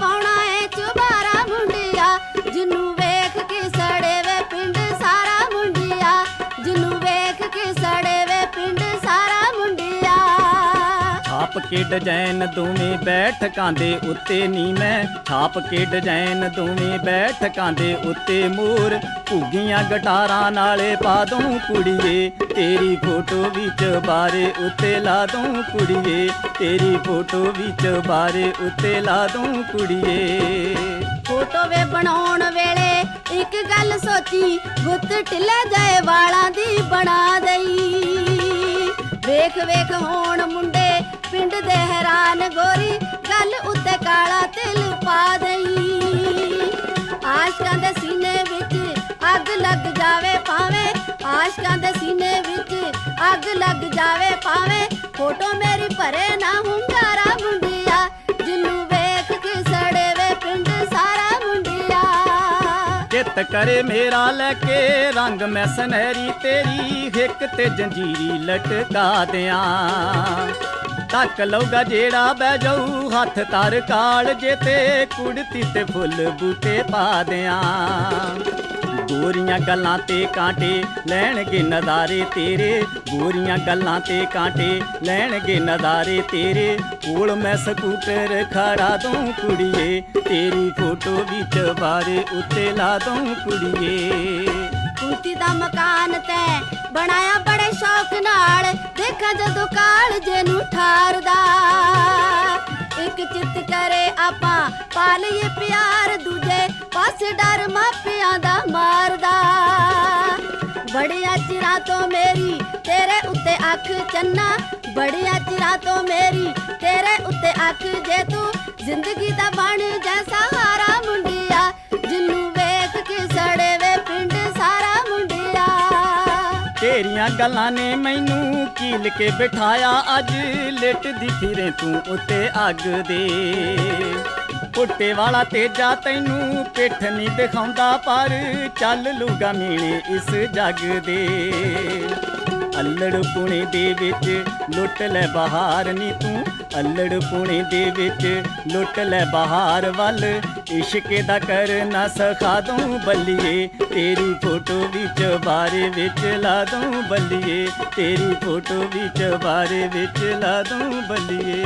போனா ਕੇ ਡਿਜ਼ਾਈਨ ਦੋਵੇਂ ਬੈਠਕਾਂ ਦੇ ਉੱਤੇ ਨੀ ਮੈਂ। ਛਾਪ ਕੇ ਡਿਜ਼ਾਈਨ ਦੋਵੇਂ ਬੈਠਕਾਂ ਦੇ ਉੱਤੇ ਮੋਰ। ਭੁੱਗੀਆਂ ਗਟਾਰਾਂ ਨਾਲੇ ਪਾ ਦੂੰ ਕੁੜੀਏ। ਤੇਰੀ ਫੋਟੋ ਵਿੱਚ ਬਾਰੇ ਉੱਤੇ ਲਾ ਦੂੰ ਕੁੜੀਏ। ਤੇਰੀ ਫੋਟੋ ਵਿੱਚ ਬਾਰੇ ਉੱਤੇ ਲਾ ਦੂੰ ਕੁੜੀਏ। ਫੋਟੋ ਵੇ ਬਣਾਉਣ ਵੇਲੇ ਇੱਕ ਗੱਲ ਸੋਚੀ। ਗੁੱਤ ਢਿੱਲੇ ਜਾਏ ਵਾਲਾਂ ਦੀ ਬਣਾ ਦਈ। ਵੇਖ ਵੇਖ ਹੋਣ ਮੁੰਡੇ ਪਿੰਡ ਦੇ ਹੈਰਾਨ ਗੋਰੀ, ਗੱਲ ਉੱਤੇ ਕਾਲਾ ਤਿਲ ਪਾ ਦਈ। ਆਸ਼ਕਾਂ ਦੇ ਸੀਨੇ ਵਿੱਚ ਅੱਗ ਲੱਗ ਜਾਵੇ ਪਾਵੇਂ ਆਸ਼ਕਾਂ ਦੇ ਸੀਨੇ ਵਿੱਚ ਅੱਗ ਲੱਗ ਜਾਵੇ ਪਾਵੇਂ ਫੋਟੋ ਮੇਰੀ ਭਰੇ ਨਾ ਹੁੰਗਾਰਾ ਚਿੱਤ ਕਰੇ ਮੇਰਾ ਲੈ ਕੇ, ਰੰਗ ਮੈਂ ਸੁਨਹਿਰੀ ਤੇਰੀ ਹਿੱਕ ਤੇ ਜੰਜੀਰੀ ਲਟਕਾ ਦਿਆਂ। ਤੱਕ ਲਊਗਾ ਜਿਹੜਾ ਬਹਿ ਜਾਊ, ਹੱਥ ਤਰ ਕਾਲ ਜੇ ਤੇ, ਕੁੜਤੀ ਤੇ ਫੁੱਲ ਬੂਟੇ ਪਾ ਦਿਆਂ। ਗੋਰੀਆਂ ਗੱਲਾਂ ਤੇ ਕਾਂਟੇ ਲੈਣਗੇ ਨਜ਼ਾਰੇ ਤੇਰੇ। ਗੋਰੀਆਂ ਗੱਲਾਂ ਤੇ ਕਾਂਟੇ ਲੈਣਗੇ ਨਜ਼ਾਰੇ ਤੇਰੇ। ਕੋਲ ਮੈਂ ਸਕੂਟਰ ਖੜਾ ਦੂੰ ਕੁੜੀਏ, ਤੇਰੀ ਫੋਟੋ ਵਿੱਚ ਬਾਰੇ ਉੱਤੇ ਲਾ ਦੂੰ ਕੁੜੀਏ। ਕੁੰਤੀ ਦਾ ਮਕਾਨ ਤੇ ਬਣਾਇਆ ਬੜੇ ਸ਼ੌਕ ਨਾਲ। ਦੇਖਾਂ ਜਦੋਂ ਕਾਲ ਜੇ ਨੂੰ ਠਾਰਦਾ। ਇੱਕ ਚਿੱਤ ਕਰੇ ਆਪਾਂ, ਪਾ ਲਈਏ ਪਿਆਰ। ਦੂਜੇ ਪਾਸੇ ਡਰ ਮਾਪਿਆਂ ਦਾ ਮਾਰਦਾ ਅੱਖ ਚੰਨਾ ਬੜਿਆ ਚਿਰਾਂ ਤੋਂ ਮੇਰੀ ਤੇਰੇ ਉੱਤੇ ਅੱਖ ਜੇ ਤੂੰ ਜ਼ਿੰਦਗੀ ਦਾ ਬਣ ਜਾ ਸਹਾਰਾ ਮੁੰਡਿਆ, ਜਿੰਨੂੰ ਵੇਖ ਕੇ ਸੜੇ ਵੇ ਪਿੰਡ ਸਾਰਾ ਮੁੰਡਿਆ। ਤੇਰੀਆਂ ਗੱਲਾਂ ਨੇ ਮੈਨੂੰ ਕੀਲ ਕੇ ਬਿਠਾਇਆ, ਅੱਜ ਲਿਟਦੀ ਫਿਰੇ ਤੂੰ ਉੱਤੇ ਅੱਗ ਦੇ। ਪੁੱਟੇ ਵਾਲਾ ਤੇਜਾ ਤੈਨੂੰ ਪਿੱਠ ਨਹੀਂ ਦਿਖਾਉਂਦਾ, ਪਰ ਚੱਲ ਲੂਗਾ ਮੀਣੇ ਇਸ ਜੱਗ ਦੇ। ਅੱਲੜ ਪੁਣੇ ਦੇ ਵਿੱਚ ਲੁੱਟ ਲੈ ਬਹਾਰ ਨੀ ਤੂੰ। ਅੱਲੜ ਪੁਣੇ ਦੇ ਵਿੱਚ ਲੁੱਟ ਲੈ ਬਹਾਰ ਵੱਲ। ਇਸ਼ਕ ਦਾ ਕਰਨਾ ਸਖਾ ਦੂੰ ਬੱਲੀਏ। ਤੇਰੀ ਫੋਟੋ ਵਿੱਚ ਬਾਰੇ ਵਿੱਚ ਲਾ ਦੂੰ ਬੱਲੀਏ। ਤੇਰੀ ਫੋਟੋ ਵਿੱਚ ਬਾਰੇ ਵਿੱਚ ਲਾ ਦੂੰ ਬੱਲੀਏ।